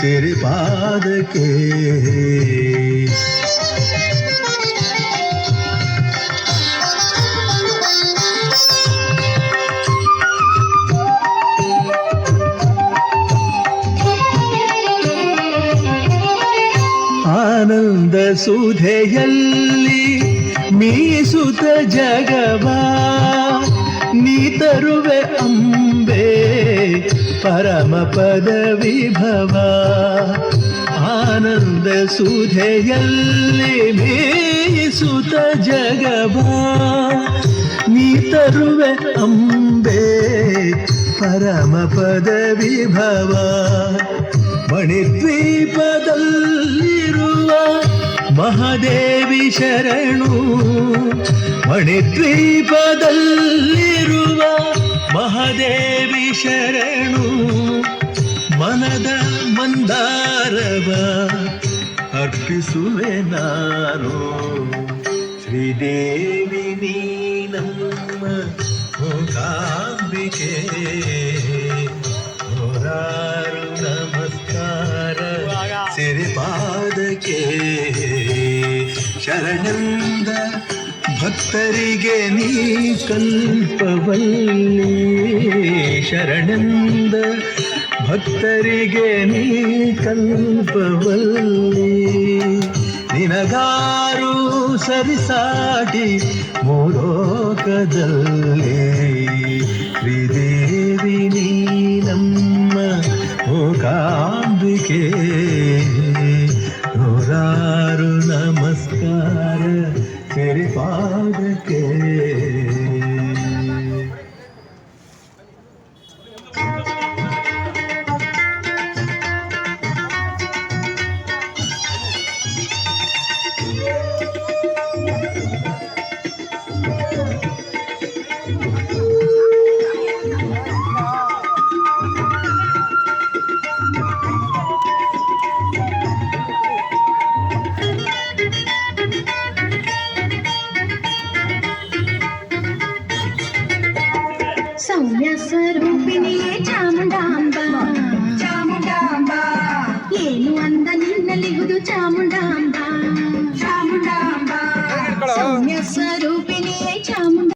ಸಿರಿಪಾದಕ್ಕೆ ಆನಂದ ಸುಧೆಯಲ್ಲಿ ಮೀಸುತ ಜಗವಾ ನೀ ತರುವೆ ಅಂಬೆ ಪರಮ ಪದ ವಿಭವ ಆನಂದ ಸುಧೆಯಲ್ಲಿ ಮೇಯಿಸುತ ಜಗವಾ. ನೀ ತರುವೆ ಅಂಬೆ ಪರಮ ಪದ ವಿಭವ ಮಣಿದ್ವೀಪದಲ್ಲಿರುವ ಮಹಾದೇವಿ ಶರಣು ಮಣಿದ್ವೀಪದಲ್ಲಿರುವ ಮನದ ಮಂದಾರವ, ಅರ್ಪಿಸುವೆ ನಾನು. ಶ್ರೀದೇವಿ, ನೀ ನಮ್ಮ ಮೂಕಾಂಬಿಕೆ. ನೂರಾರು ನಮಸ್ಕಾರ ಸಿರಿಪಾದಕ್ಕೆ ಶರಣಂದ ಭಕ್ತರಿಗೆ ನೀ ಕಲ್ಪವಲ್ಲಿ. ಶರಣಂದ ಭಕ್ತರಿಗೆ ನೀ ಕಲ್ಪವಲ್ಲಿ ನಿನಗಾರು ಸರಿಸಾಟಿ ಮೂರೋಕದಲ್ಲಿ ಶ್ರೀದೇವಿ ನೀ ನಮ್ಮ ಮೂಕಾಂಬಿಕೆ ನೂರಾರು ನಮಸ್ಕಾರ ಸಿರಿಪಾದಕ್ಕೆ సౌమ్య స్వరూపిణి చాముండాంబ? చాముండాంబ. ఏను అంద నిన్నలిగుదు చాముండాంబ? చాముండాంబ. సౌమ్య